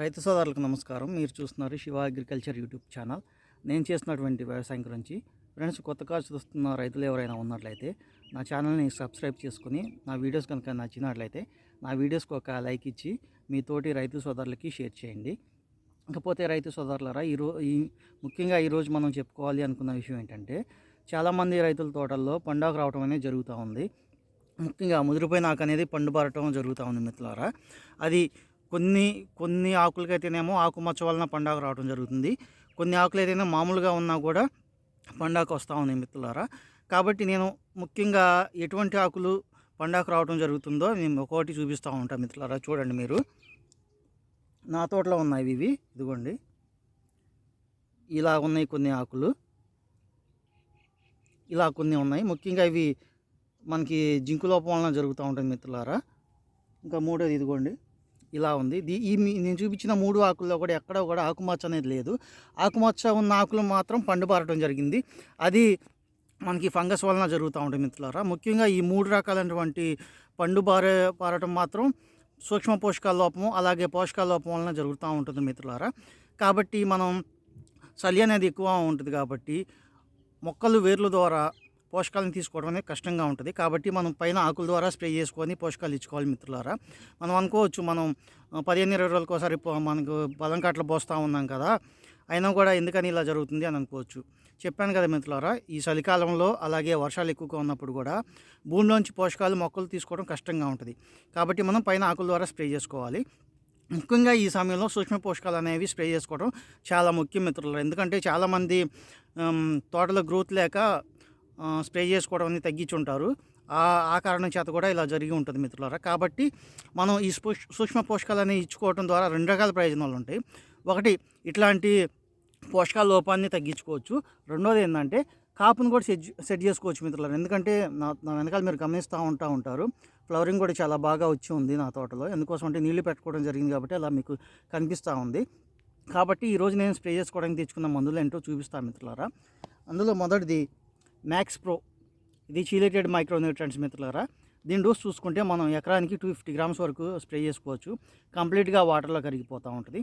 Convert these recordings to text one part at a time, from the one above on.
రైతు సోదరులకు నమస్కారం. మీరు చూస్తున్నారు శివ అగ్రికల్చర్ యూట్యూబ్ ఛానల్. నేను చేసినటువంటి వ్యవసాయం గురించి ఫ్రెండ్స్ కొత్తగా చూస్తున్న రైతులు ఎవరైనా ఉన్నట్లయితే నా ఛానల్ని సబ్స్క్రైబ్ చేసుకుని నా వీడియోస్ కనుక నచ్చినట్లయితే నా వీడియోస్కి ఒక లైక్ ఇచ్చి మీ తోటి రైతు సోదరులకి షేర్ చేయండి. ఇకపోతే రైతు సోదరులరా ఈరో ఈ ముఖ్యంగా ఈరోజు మనం చెప్పుకోవాలి అనుకున్న విషయం ఏంటంటే చాలామంది రైతుల తోటల్లో పండుగ రావడం అనేది జరుగుతూ ఉంది. ముఖ్యంగా ముదిరిపోయిన ఆకు అనేది పండు జరుగుతూ ఉంది మిత్రులారా. అది కొన్ని కొన్ని ఆకులకైతేనేమో ఆకు మచ్చ వలన పండాకు రావడం జరుగుతుంది. కొన్ని ఆకులు అయితేనే మామూలుగా ఉన్నా కూడా పండాకు వస్తూ ఉన్నాయి మిత్రులారా. కాబట్టి నేను ముఖ్యంగా ఎటువంటి ఆకులు పండాకు రావడం జరుగుతుందో నేను ఒకటి చూపిస్తూ ఉంటాను మిత్రులారా. చూడండి మీరు. నా తోటలో ఉన్నాయి ఇవి. ఇదిగోండి. ఇలా ఉన్నాయి కొన్ని ఆకులు. ఇలా కొన్ని ఉన్నాయి. ముఖ్యంగా ఇవి మనకి జింకు లోపం వలన జరుగుతూ ఉంటుంది మిత్రులారా. ఇంకా మూడోది ఇదిగోండి. ఇలా ఉంది. దీ ఈ మీ- నేను చూపించిన మూడు ఆకుల్లో కూడా ఎక్కడ కూడా ఆకుమచ్చ అనేది లేదు. ఆకుమచ్చ ఉన్న ఆకులు మాత్రం పండు జరిగింది. అది మనకి ఫంగస్ వలన జరుగుతూ ఉంటుంది మిత్రులారా. ముఖ్యంగా ఈ మూడు రకాలైనటువంటి పండు బారే పారటం మాత్రం సూక్ష్మ పోషకాల లోపము అలాగే పోషకాల లోపం వలన జరుగుతూ ఉంటుంది మిత్రులారా. కాబట్టి మనం చలి అనేది ఎక్కువ ఉంటుంది కాబట్టి మొక్కలు వేర్ల ద్వారా పోషకాలను తీసుకోవడం అనేది కష్టంగా ఉంటుంది. కాబట్టి మనం పైన ఆకుల ద్వారా స్ప్రే చేసుకొని పోషకాలు ఇచ్చుకోవాలి మిత్రులారా. మనం అనుకోవచ్చు మనం పదిహేను ఇరవై రోజులకు ఒకసారి మనకు బలం కట్టలు పోస్తూ ఉన్నాం కదా. అయినా కూడా ఎందుకని ఇలా జరుగుతుంది అని అనుకోవచ్చు. చెప్పాను కదా మిత్రులారా ఈ చలికాలంలో అలాగే వర్షాలు ఎక్కువగా ఉన్నప్పుడు కూడా భూమిలోంచి పోషకాలు మొక్కలు తీసుకోవడం కష్టంగా ఉంటుంది. కాబట్టి మనం పైన ఆకుల ద్వారా స్ప్రే చేసుకోవాలి. ముఖ్యంగా ఈ సమయంలో సూక్ష్మ పోషకాలు అనేవి స్ప్రే చేసుకోవడం చాలా ముఖ్యం మిత్రులు ఎందుకంటే చాలామంది తోటలో గ్రోత్ లేక స్ప్రే చేసుకోవడం అనేది తగ్గించుంటారు. ఆ ఆ కారణం చేత కూడా ఇలా జరిగి ఉంటుంది మిత్రులారా. కాబట్టి మనం ఈ సూక్ష్మ పోషకాలు అనేవి ఇచ్చుకోవడం ద్వారా రెండు రకాల ప్రయోజనాలు ఉంటాయి. ఒకటి ఇట్లాంటి పోషకాల లోపాన్ని తగ్గించుకోవచ్చు. రెండోది ఏంటంటే కాపును కూడా సెట్ సెట్ చేసుకోవచ్చు మిత్రులారా. ఎందుకంటే నా నా వెనకాల మీరు గమనిస్తూ ఉంటా ఉంటారు. ఫ్లవరింగ్ కూడా చాలా బాగా వచ్చి ఉంది నా తోటలో. ఎందుకోసం అంటే నీళ్ళు పెట్టుకోవడం జరిగింది కాబట్టి అలా మీకు కనిపిస్తూ ఉంది. కాబట్టి ఈరోజు నేను స్ప్రే చేసుకోవడానికి తెచ్చుకున్న మందులు ఏంటో చూపిస్తాను మిత్రులారా. అందులో మొదటిది మ్యాక్స్ ప్రో ఇది చీలేటెడ్ మైక్రోన్యూట్రెంట్స్ మిత్రులారా. దీని డోస్ చూసుకుంటే మనం ఎకరానికి టూ ఫిఫ్టీ గ్రామ్స్ వరకు స్ప్రే చేసుకోవచ్చు. కంప్లీట్గా వాటర్లో కరిగిపోతూ ఉంటుంది.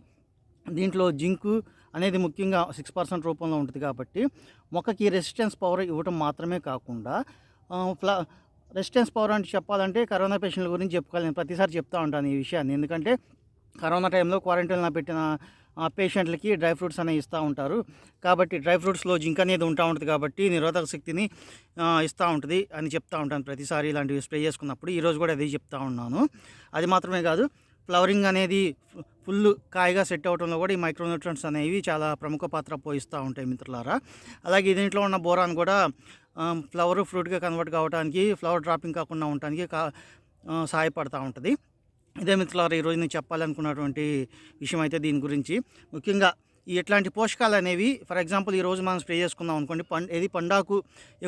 దీంట్లో జింకు అనేది ముఖ్యంగా సిక్స్ పర్సెంట్ రూపంలో ఉంటుంది కాబట్టి మొక్కకి రెసిస్టెన్స్ పవర్ ఇవ్వటం మాత్రమే కాకుండా ఫ్లా రెసిస్టెన్స్ పవర్ అంటే చెప్పాలంటే కరోనా పేషెంట్ల గురించి చెప్పుకోవాలి. నేను ప్రతిసారి చెప్తా ఉంటాను ఈ విషయాన్ని. ఎందుకంటే కరోనా టైంలో క్వారంటైన్లో పెట్టిన పేషెంట్లకి డ్రై ఫ్రూట్స్ అనేవి ఇస్తూ ఉంటారు. కాబట్టి డ్రై ఫ్రూట్స్లో జింక్ అనేది ఉంటా ఉంటుంది కాబట్టి నిరోధక శక్తిని ఇస్తూ ఉంటుంది అని చెప్తా ఉంటాను ప్రతిసారి ఇలాంటివి స్ప్రే చేసుకున్నప్పుడు. ఈరోజు కూడా అదే చెప్తా ఉన్నాను. అది మాత్రమే కాదు ఫ్లవరింగ్ అనేది ఫు- ఫుల్ కాయగా సెట్ అవడంలో కూడా ఈ మైక్రోన్యూట్రన్స్ అనేవి చాలా ప్రముఖ పాత్ర పోయిస్తూ ఉంటాయి మిత్రులారా. అలాగే దీంట్లో ఉన్న బోరాన్ కూడా ఫ్లవర్ ఫ్రూట్గా కన్వర్ట్ కావడానికి ఫ్లవర్ డ్రాపింగ్ కాకుండా ఉండటానికి కా సహాయపడుతూ ఉంటుంది. ఇదే మిత్రులారా ఈరోజు నేను చెప్పాలనుకున్నటువంటి విషయం అయితే దీని గురించి. ముఖ్యంగా ఈ ఎట్లాంటి పోషకాలు అనేవి ఫర్ ఎగ్జాంపుల్ ఈ రోజు మనం స్ప్రే చేసుకుందాం అనుకోండి పండు ఏది పండాకు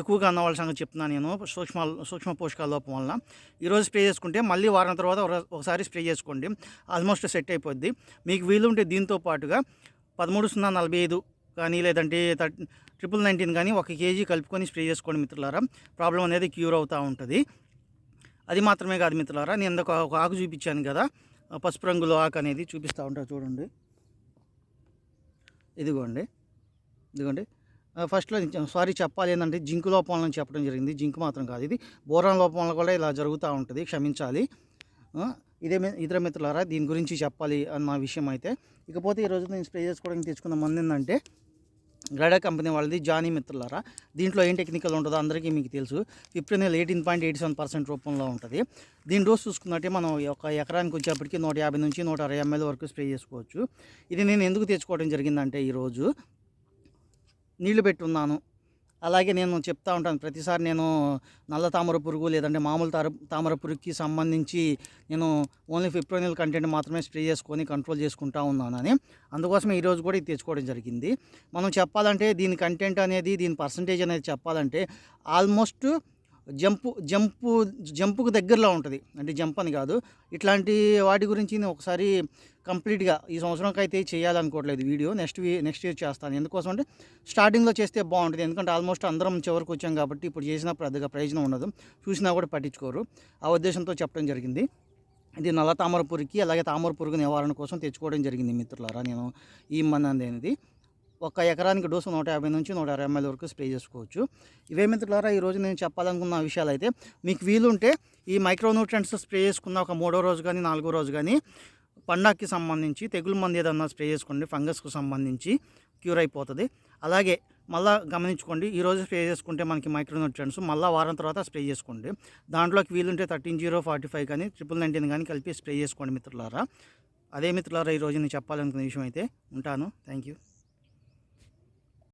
ఎక్కువగా అన్న వాళ్ళ సంగతి చెప్తున్నాను నేను సూక్ష్మ సూక్ష్మ పోషకాల లోపం వలన. ఈరోజు స్ప్రే చేసుకుంటే మళ్ళీ వారం తర్వాత ఒకసారి స్ప్రే చేసుకోండి ఆల్మోస్ట్ సెట్ అయిపోద్ది. మీకు వీలుంటే దీంతో పాటుగా పదమూడు సున్నా నలభై ఐదు కానీ లేదంటే ట్రిపుల్ నైన్టీన్ కానీ ఒక కేజీ కలుపుకొని స్ప్రే చేసుకోండి మిత్రులారా. ప్రాబ్లం అనేది క్యూర్ అవుతూ ఉంటుంది. అది మాత్రమే కాదు మిత్రులారా నేను ఇందాక ఒక ఆకు చూపించాను కదా పసుపు రంగులో ఆకు అనేది చూపిస్తూ ఉంటాను చూడండి. ఇదిగోండి ఇదిగోండి. ఫస్ట్లో సారీ చెప్పాలి ఏంటంటే జింక్ లోపం చెప్పడం జరిగింది. జింక్ మాత్రం కాదు ఇది. బోరాన్ లోపంలో కూడా ఇలా జరుగుతూ ఉంటుంది క్షమించాలి. ఇదే ఇతర మిత్రులారా దీని గురించి చెప్పాలి అన్న విషయం అయితే. ఇకపోతే ఈరోజు నేను స్ప్రే చేసుకోవడానికి తెచ్చుకున్న మంది ఏంటంటే గ్రాడా కంపెనీ వాళ్ళది జానీ మిత్రులారా. దీంట్లో ఏం టెక్నికల్ ఉంటుందో అందరికీ మీకు తెలుసు. Fifteen eighteen point eighty seven percent రూపంలో ఉంటుంది. దీని డోస్ చూసుకున్నట్టే మనం ఒక ఎకరానికి వచ్చేప్పటికి నూట యాభై నుంచి నూట అరవై ఎంఎల్ వరకు స్ప్రే చేసుకోవచ్చు. ఇది నేను ఎందుకు తెచ్చుకోవడం జరిగిందంటే ఈరోజు నీళ్ళు పెట్టున్నాను. అలాగే నేను చెప్తా ఉంటాను. ప్రతిసారి నేను నల్ల తామర పురుగు లేదంటే మామూలు తార తామర పురుగుకి సంబంధించి నేను ఓన్లీ ఫిప్రోనిల్ కంటెంట్ మాత్రమే స్ప్రే చేసుకొని కంట్రోల్ చేసుకుంటా ఉన్నానని. అందుకోసమే ఈరోజు కూడా ఇది తెచ్చుకోవడం జరిగింది. మనం చెప్పాలంటే దీని కంటెంట్ అనేది దీని పర్సంటేజ్ అనేది చెప్పాలంటే ఆల్మోస్ట్ జంపు జంపు జంపుకు దగ్గరలో ఉంటుంది. అంటే జంప్ అని కాదు. ఇట్లాంటి వాటి గురించి నేను ఒకసారి కంప్లీట్గా ఈ సంవత్సరంకి అయితే చేయాలనుకోవట్లేదు వీడియో. నెక్స్ట్ నెక్స్ట్ ఇయర్ చేస్తాను. ఎందుకోసం అంటే స్టార్టింగ్లో చేస్తే బాగుంటుంది. ఎందుకంటే ఆల్మోస్ట్ అందరం చివరికి వచ్చాం కాబట్టి ఇప్పుడు చేసినప్పుడు పెద్దగా ప్రయోజనం ఉండదు. చూసినా కూడా పట్టించుకోరు. ఆ ఉద్దేశంతో చెప్పడం జరిగింది. ఇది నల్ల తామర పురుగుకి అలాగే తామర పురుగు నివారణ కోసం తెచ్చుకోవడం జరిగింది మిత్రులారా. నేను ఈ మంది అనేది ఒక ఎకరానికి డోసు నూట యాభై నుంచి నూట అరవై ఎంఎల్ వరకు స్ప్రే చేసుకోవచ్చు. ఇవే మిత్రులారా ఈరోజు నేను చెప్పాలనుకున్న విషయాలు అయితే మీకు వీలుంటే ఈ మైక్రోన్యూట్రెంట్స్ స్ప్రే చేసుకున్న ఒక మూడో రోజు కానీ నాలుగో రోజు కానీ పండాకి సంబంధించి తెగులు మంది ఏదన్నా స్ప్రే చేసుకోండి ఫంగస్కు సంబంధించి క్యూర్ అయిపోతుంది. అలాగే మళ్ళీ గమనించుకోండి ఈ రోజు స్ప్రే చేసుకుంటే మనకి మైక్రోన్యూట్రెంట్స్ మళ్ళీ వారం తర్వాత స్ప్రే చేసుకోండి. దాంట్లోకి వీలుంటే థర్టీన్ జీరో ఫార్టీ ఫైవ్ కానీ ట్రిపుల్ నైన్టీన్ కానీ కలిపి స్ప్రే చేసుకోండి మిత్రులారా. అదే మిత్రులారా ఈరోజు నేను చెప్పాలనుకున్న విషయం అయితే ఉంటాను. Thank you